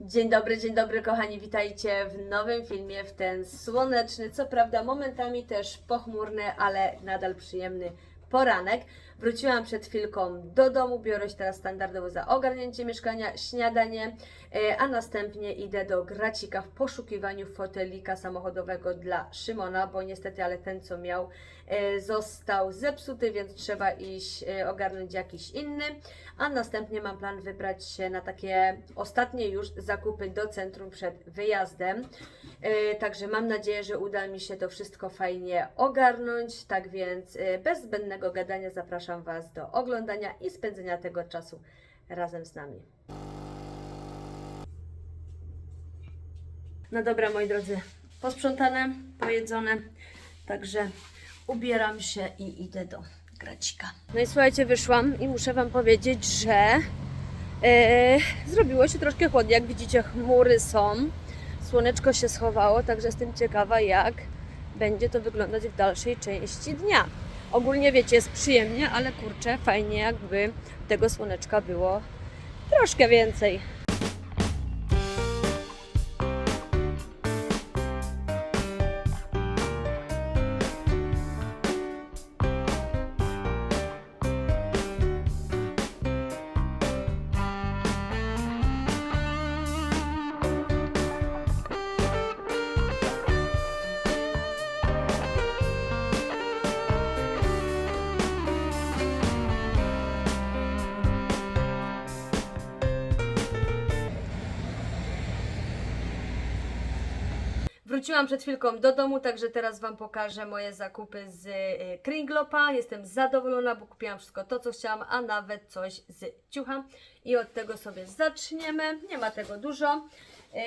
Dzień dobry, dzień dobry kochani, witajcie w nowym filmie, w ten słoneczny, co prawda momentami też pochmurny, ale nadal przyjemny poranek. Wróciłam przed chwilką do domu, biorę się teraz standardowo za ogarnięcie mieszkania, śniadanie, e, a następnie idę do Gracika w poszukiwaniu fotelika samochodowego dla Szymona, bo niestety, ale ten co miał został zepsuty, więc trzeba iść e, ogarnąć jakiś inny, a następnie mam plan wybrać się na takie ostatnie już zakupy do centrum przed wyjazdem. E, Także mam nadzieję, że uda mi się to wszystko fajnie ogarnąć. Tak więc e, bez zbędnego gadania zapraszam Was do oglądania i spędzenia tego czasu razem z nami. No dobra, moi drodzy, posprzątane, pojedzone, także ubieram się i idę do gracika. No i słuchajcie, wyszłam i muszę Wam powiedzieć, że e, zrobiło się troszkę chłodniej. Jak widzicie, chmury są, słoneczko się schowało, także jestem ciekawa, jak będzie to wyglądać w dalszej części dnia. Ogólnie wiecie, jest przyjemnie, ale kurczę, fajnie jakby tego słoneczka było troszkę więcej. Wróciłam przed chwilką do domu, także teraz Wam pokażę moje zakupy z y, Kringlopa. Jestem zadowolona, bo kupiłam wszystko to, co chciałam, a nawet coś z ciucha. I od tego sobie zaczniemy. Nie ma tego dużo.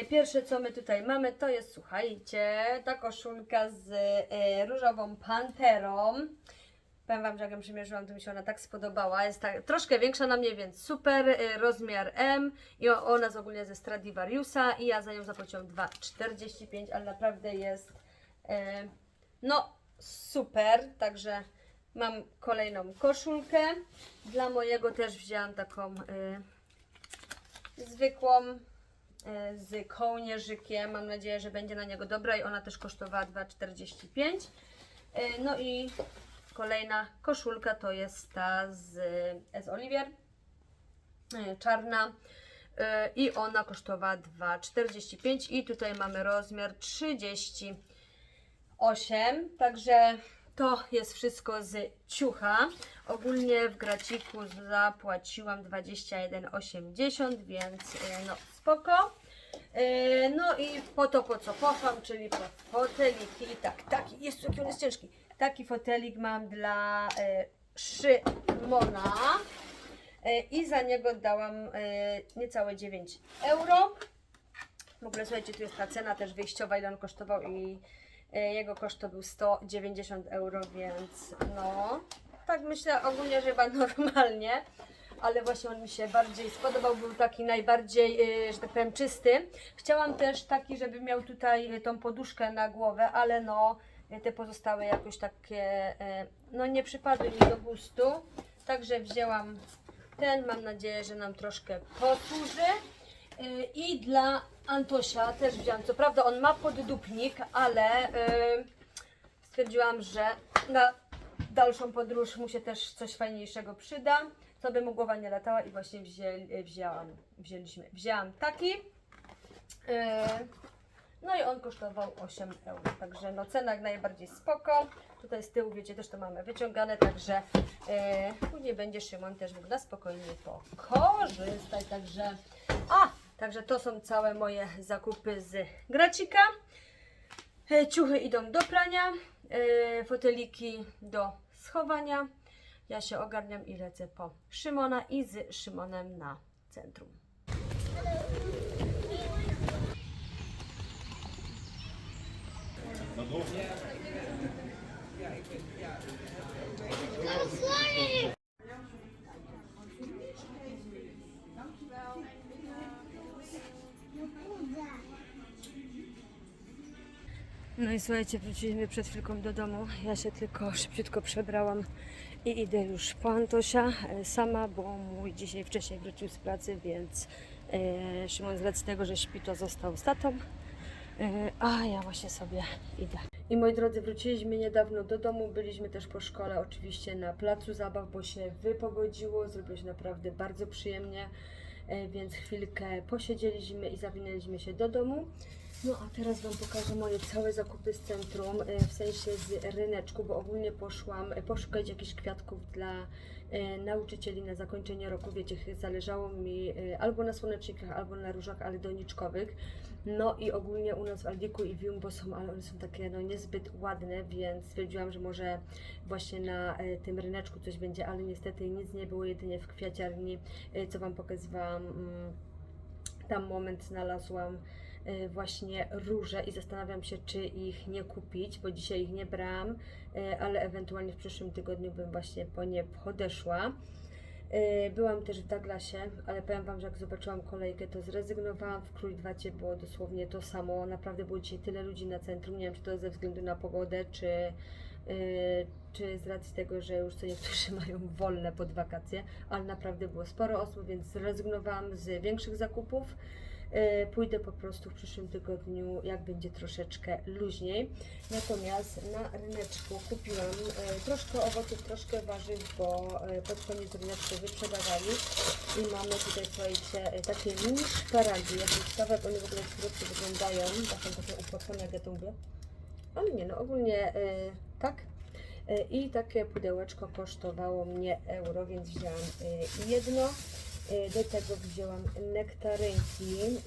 Y, Pierwsze, co my tutaj mamy, to jest, słuchajcie, ta koszulka z y, różową panterą. Powiem Wam, że jak ją przymierzyłam, to mi się ona tak spodobała. Jest tak, troszkę większa na mnie, więc super. y, Rozmiar M i ona jest ogólnie ze Stradivariusa i ja za nią zapłaciłam 2,45, ale naprawdę jest e, no super. Także mam kolejną koszulkę. Dla mojego też wzięłam taką y, zwykłą y, z kołnierzykiem. Mam nadzieję, że będzie na niego dobra i ona też kosztowała 2,45. Y, No i kolejna koszulka to jest ta z S. Olivier, y, czarna y, i ona kosztowała 2,45 i tutaj mamy rozmiar 38, także to jest wszystko z ciucha. Ogólnie w graciku zapłaciłam 21,80, więc y, no spoko. No i po to, po co poszłam, czyli po foteliki. I tak, taki, jest jaki on jest ciężki. Taki fotelik mam dla y, Szymona y, i za niego dałam y, niecałe 9 euro. W ogóle słuchajcie, tu jest ta cena też wyjściowa, ile on kosztował i y, jego koszt to był 190 euro, więc no, tak myślę ogólnie, że chyba normalnie, ale właśnie on mi się bardziej spodobał, był taki najbardziej, y, że tak powiem, czysty. Chciałam też taki, żeby miał tutaj y, tą poduszkę na głowę, ale no, te pozostałe jakoś takie, y, no nie przypadły mi do gustu, także wzięłam ten, mam nadzieję, że nam troszkę posłuży. Y, I dla Antosia też wziąłem. Co prawda on ma poddupnik, ale y, stwierdziłam, że na dalszą podróż mu się też coś fajniejszego przyda, co by mu głowa nie latała i właśnie wzięli, wzięłam, wzięliśmy, wzięłam taki. No i on kosztował 8 euro, także no cena jak najbardziej spoko. Tutaj z tyłu, wiecie, też to mamy wyciągane, także e, później będzie Szymon też mógł na spokojnie pokorzystać, także a, także to są całe moje zakupy z gracika. E, ciuchy idą do prania, e, foteliki do schowania. Ja się ogarniam i lecę po Szymona i z Szymonem na centrum. No i słuchajcie, wróciliśmy przed chwilką do domu. Ja się tylko szybciutko przebrałam i idę już po Antosia e, sama, bo mój dzisiaj wcześniej wrócił z pracy, więc E, Szymon z tego, że śpi, to został z tatą. E, A ja właśnie sobie idę. I moi drodzy, wróciliśmy niedawno do domu. Byliśmy też po szkole, oczywiście na placu zabaw, bo się wypogodziło. Zrobiło się naprawdę bardzo przyjemnie, e, więc chwilkę posiedzieliśmy i zawinęliśmy się do domu. No a teraz Wam pokażę moje całe zakupy z centrum, e, w sensie z ryneczku, bo ogólnie poszłam e, poszukać jakichś kwiatków dla e, nauczycieli na zakończenie roku. Wiecie, zależało mi albo na słonecznikach, albo na różach, ale doniczkowych. No i ogólnie u nas w Aldiku i w Jumbo są, ale one są takie no niezbyt ładne, więc stwierdziłam, że może właśnie na tym ryneczku coś będzie, ale niestety nic nie było, jedynie w kwiaciarni, co Wam pokazywałam. mm, Tam moment znalazłam właśnie róże i zastanawiam się, czy ich nie kupić, bo dzisiaj ich nie brałam, e, ale ewentualnie w przyszłym tygodniu bym właśnie po nie podeszła. E, Byłam też w Douglasie, ale powiem Wam, że jak zobaczyłam kolejkę, to zrezygnowałam. W Krójdwacie było dosłownie to samo. Naprawdę było dzisiaj tyle ludzi na centrum. Nie wiem, czy to ze względu na pogodę, czy, e, czy z racji tego, że już co niektórzy mają wolne pod wakacje, ale naprawdę było sporo osób, więc zrezygnowałam z większych zakupów. E, Pójdę po prostu w przyszłym tygodniu, jak będzie troszeczkę luźniej. Natomiast na ryneczku kupiłam e, troszkę owoców, troszkę warzyw, bo e, pod koniec ryneczku wyprzedawali. I mamy tutaj, słuchajcie, takie mini szparagi. Jak ciekawe, jak one w ogóle w wyglądają. Takie takie upłacone, mówię. Ale nie, no ogólnie tak. I takie pudełeczko kosztowało mnie euro, więc wzięłam jedno. E, Do tego wzięłam nektarynki. mm,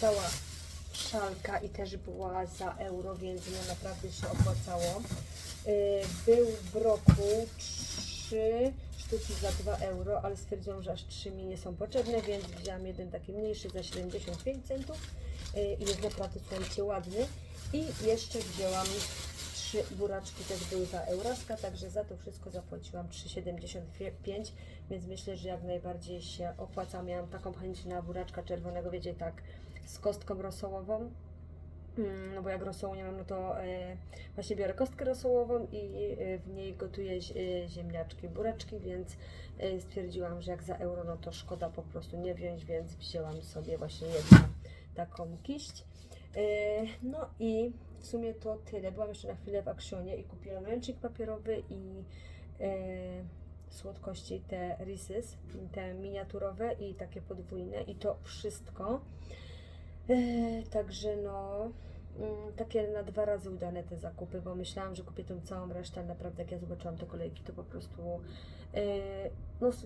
Cała szalka i też była za euro, więc no naprawdę się opłacało. E, Był brokuł 3 sztuki za 2 euro, ale stwierdziłam, że aż 3 mi nie są potrzebne, więc wzięłam jeden taki mniejszy za 75 centów e, i jest naprawdę, słuchajcie, ładny. I jeszcze wzięłam trzy buraczki, też były za euraska, także za to wszystko zapłaciłam 3,75, więc myślę, że jak najbardziej się opłaca. Miałam taką chęć na buraczka czerwonego, wiecie, tak z kostką rosołową. Mm, No bo jak rosołu nie mam, no to e, właśnie biorę kostkę rosołową i e, w niej gotuję e, ziemniaczki, buraczki, więc stwierdziłam, że jak za euro, no to szkoda po prostu nie wziąć, więc wzięłam sobie właśnie jedną taką kiść. E, No i w sumie to tyle. Byłam jeszcze na chwilę w Actionie i kupiłam ręcznik papierowy i e, słodkości, te Reese's, te miniaturowe i takie podwójne i to wszystko. E, Także no, mm, takie na dwa razy udane te zakupy, bo myślałam, że kupię tą całą resztę, ale naprawdę jak ja zobaczyłam te kolejki, to po prostu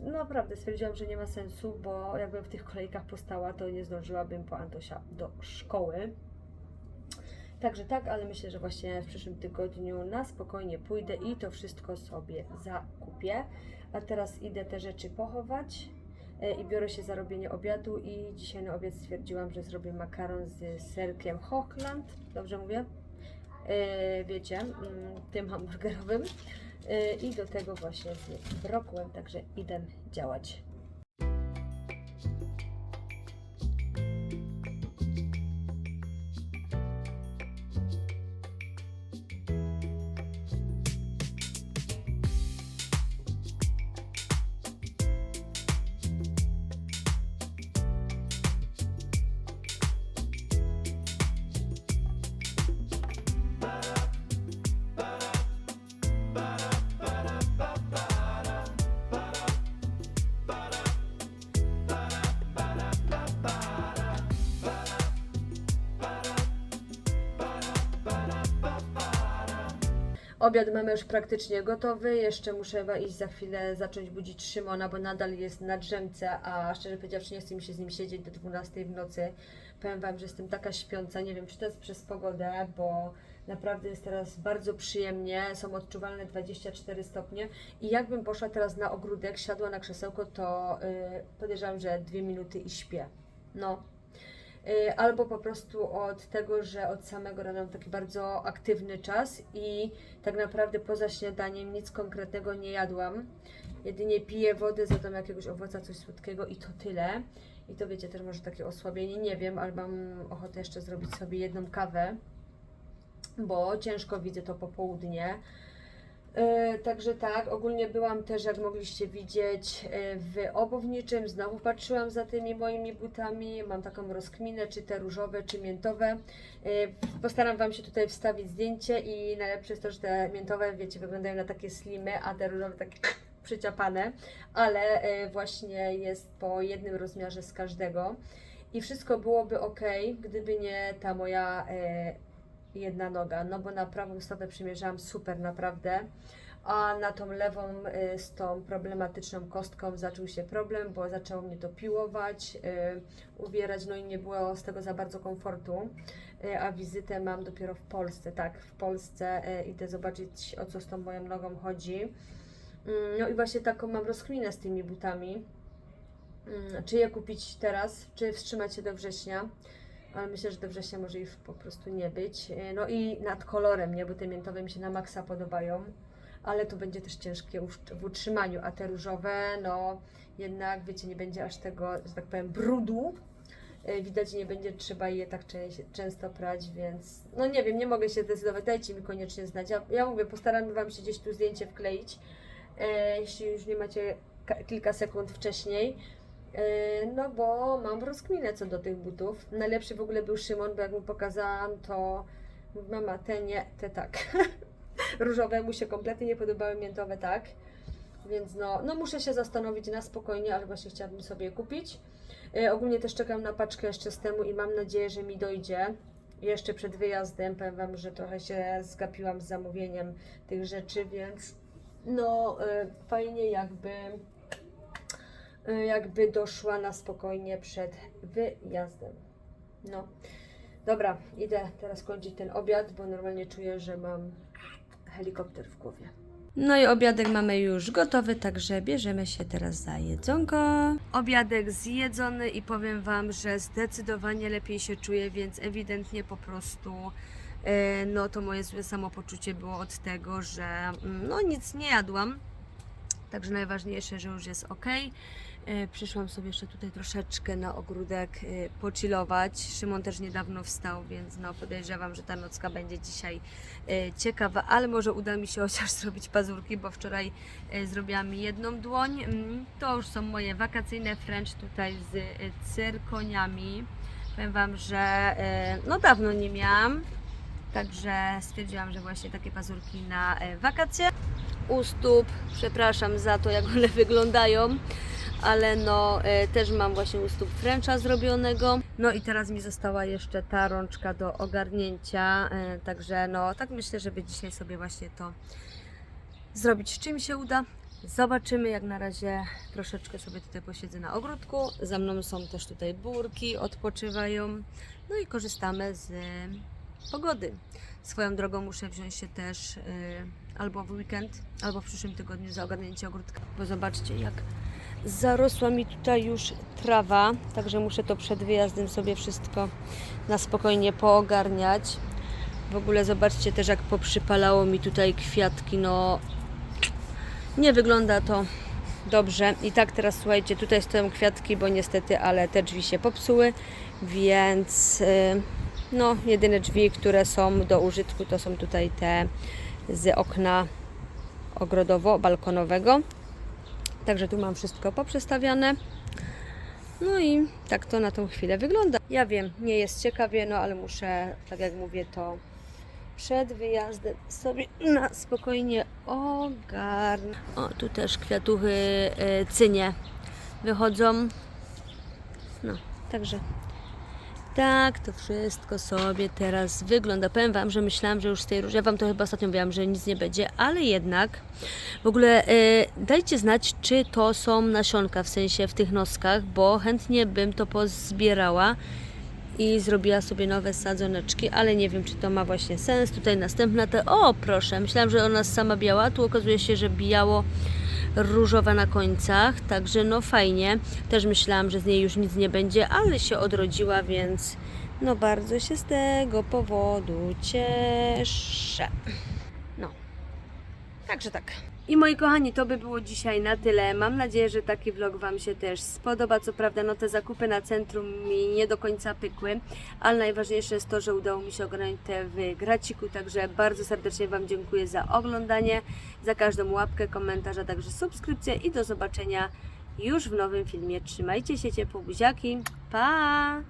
no naprawdę stwierdziłam, że nie ma sensu, bo jakbym w tych kolejkach postała, to nie zdążyłabym po Antosia do szkoły. Także tak, ale myślę, że właśnie w przyszłym tygodniu na spokojnie pójdę i to wszystko sobie zakupię. A teraz idę te rzeczy pochować e, i biorę się za robienie obiadu i dzisiaj na obiad stwierdziłam, że zrobię makaron z serkiem Hochland, dobrze mówię? E, wiecie, mm, tym hamburgerowym E, i do tego właśnie z brokułem, także idę działać. Obiad mamy już praktycznie gotowy. Jeszcze muszę iść za chwilę zacząć budzić Szymona, bo nadal jest na drzemce, a szczerze powiedziawszy nie chce mi się z nim siedzieć do 12 w nocy. Powiem Wam, że jestem taka śpiąca. Nie wiem, czy to jest przez pogodę, bo naprawdę jest teraz bardzo przyjemnie. Są odczuwalne 24 stopnie. I jakbym poszła teraz na ogródek, siadła na krzesełko, to yy, podejrzewam, że dwie minuty i śpię. No, albo po prostu od tego, że od samego rana mam taki bardzo aktywny czas i tak naprawdę poza śniadaniem nic konkretnego nie jadłam. Jedynie piję wodę, zjadam jakiegoś owoca, coś słodkiego i to tyle. I to wiecie, też może takie osłabienie, nie wiem, ale mam ochotę jeszcze zrobić sobie jedną kawę, bo ciężko widzę to popołudnie. E, Także tak, ogólnie byłam też, jak mogliście widzieć, e, w obowniczym. Znowu patrzyłam za tymi moimi butami. Mam taką rozkminę, czy te różowe, czy miętowe. E, Postaram Wam się tutaj wstawić zdjęcie i najlepsze jest to, że te miętowe, wiecie, wyglądają na takie slimy, a te różowe takie przyciapane, ale właśnie jest po jednym rozmiarze z każdego. I wszystko byłoby ok, gdyby nie ta moja jedna noga, no bo na prawą stopę przymierzałam super naprawdę, a na tą lewą y, z tą problematyczną kostką zaczął się problem, bo zaczęło mnie to piłować, y, uwierać, no i nie było z tego za bardzo komfortu, y, a wizytę mam dopiero w Polsce, tak, w Polsce idę zobaczyć o co z tą moją nogą chodzi. Mm, No i właśnie taką mam rozkminę z tymi butami. Mm, Czy je kupić teraz, czy wstrzymać się do września? Ale myślę, że do września może już po prostu nie być. E, No i nad kolorem, nie, bo te miętowe mi się na maksa podobają, ale to będzie też ciężkie w utrzymaniu, a te różowe, no jednak, wiecie, nie będzie aż tego, że tak powiem, brudu. E, Widać, nie będzie trzeba je tak czę- często prać, więc no nie wiem, nie mogę się zdecydować. Dajcie mi koniecznie znać. Ja, ja mówię, postaram Wam się gdzieś tu zdjęcie wkleić, e, jeśli już nie macie ka- kilka sekund wcześniej. E, No bo mam rozkminę co do tych butów. Najlepszy w ogóle był Szymon, bo jak mu pokazałam, to mama, te nie, te tak. Różowe mu się kompletnie nie podobały, miętowe tak. Więc no, no muszę się zastanowić na spokojnie, ale właśnie chciałabym sobie je kupić. E, ogólnie też czekam na paczkę jeszcze z temu i mam nadzieję, że mi dojdzie. Jeszcze przed wyjazdem powiem Wam, że trochę się zgapiłam z zamówieniem tych rzeczy, więc no e, fajnie jakby jakby doszła na spokojnie przed wyjazdem. No. Dobra, idę teraz kończyć ten obiad, bo normalnie czuję, że mam helikopter w głowie. No i obiadek mamy już gotowy, także bierzemy się teraz za jedzonko. Obiadek zjedzony i powiem Wam, że zdecydowanie lepiej się czuję, więc ewidentnie po prostu e, no to moje złe samopoczucie było od tego, że mm, no nic nie jadłam. Także najważniejsze, że już jest ok. E, Przyszłam sobie jeszcze tutaj troszeczkę na ogródek e, pochillować. Szymon też niedawno wstał, więc no podejrzewam, że ta nocka będzie dzisiaj e, ciekawa, ale może uda mi się chociaż zrobić pazurki, bo wczoraj zrobiłam jedną dłoń. Mm, To już są moje wakacyjne French tutaj z cyrkoniami. Powiem Wam, że no dawno nie miałam, także stwierdziłam, że właśnie takie pazurki na wakacje u stóp. Przepraszam za to, jak one wyglądają, ale no e, też mam właśnie u stóp Frencha zrobionego. No i teraz mi została jeszcze ta rączka do ogarnięcia, e, także no tak myślę, żeby dzisiaj sobie właśnie to zrobić. Czym się uda? Zobaczymy, jak na razie troszeczkę sobie tutaj posiedzę na ogródku. Za mną są też tutaj burki, odpoczywają. No i korzystamy z e, pogody. Swoją drogą muszę wziąć się też y, albo w weekend, albo w przyszłym tygodniu za ogarnięcie ogródka. Bo zobaczcie, jak zarosła mi tutaj już trawa, także muszę to przed wyjazdem sobie wszystko na spokojnie poogarniać. W ogóle zobaczcie też, jak poprzypalało mi tutaj kwiatki, no nie wygląda to dobrze. I tak teraz słuchajcie, tutaj stoją kwiatki, bo niestety, ale te drzwi się popsuły, więc y, no jedyne drzwi, które są do użytku to są tutaj te z okna ogrodowo-balkonowego. Także tu mam wszystko poprzestawiane. No i tak to na tą chwilę wygląda. Ja wiem, nie jest ciekawie, no ale muszę, tak jak mówię, to przed wyjazdem sobie na spokojnie ogarnę. O, tu też kwiatuchy y, cynie wychodzą. No, także tak to wszystko sobie teraz wygląda. Powiem Wam, że myślałam, że już z tej róży, ja Wam to chyba ostatnio mówiłam, że nic nie będzie, ale jednak w ogóle e, dajcie znać, czy to są nasionka, w sensie w tych noskach, bo chętnie bym to pozbierała i zrobiła sobie nowe sadzoneczki, ale nie wiem, czy to ma właśnie sens. Tutaj następna te, o proszę, myślałam, że ona sama biała, tu okazuje się, że biało różowa na końcach, także no fajnie. Też myślałam, że z niej już nic nie będzie, ale się odrodziła, więc no bardzo się z tego powodu cieszę. Także tak. I moi kochani, to by było dzisiaj na tyle. Mam nadzieję, że taki vlog Wam się też spodoba. Co prawda, no te zakupy na centrum mi nie do końca pykły, ale najważniejsze jest to, że udało mi się ogarnąć te w graciku. Także bardzo serdecznie Wam dziękuję za oglądanie, za każdą łapkę, komentarz, a także subskrypcję i do zobaczenia już w nowym filmie. Trzymajcie się ciepło, buziaki. Pa!